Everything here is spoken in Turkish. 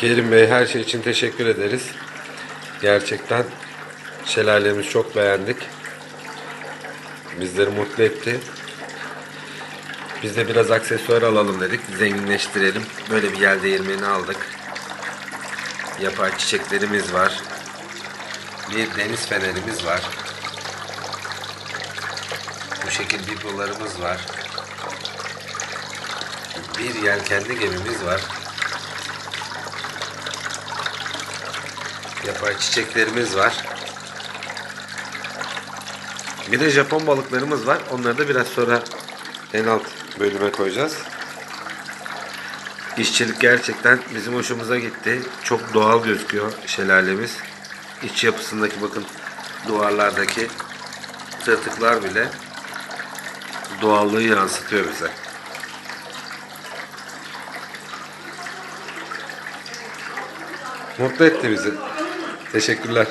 Kerim Bey her şey için teşekkür ederiz. Gerçekten şelalemizi çok beğendik. Bizleri mutlu etti. Biz de biraz aksesuar alalım dedik. Zenginleştirelim. Böyle bir yel değirmeni aldık. Yapay çiçeklerimiz var. Bir deniz fenerimiz var. Bu şekil biblolarımız var. Bir yelkenli gemimiz var. Yapay çiçeklerimiz var. Bir de Japon balıklarımız var. Onları da biraz sonra en alt bölüme koyacağız. İşçilik gerçekten bizim hoşumuza gitti. Çok doğal gözüküyor şelalemiz. İç yapısındaki bakın duvarlardaki tırtıklar bile doğallığı yansıtıyor bize. Mutlu etti bizi. Teşekkürler.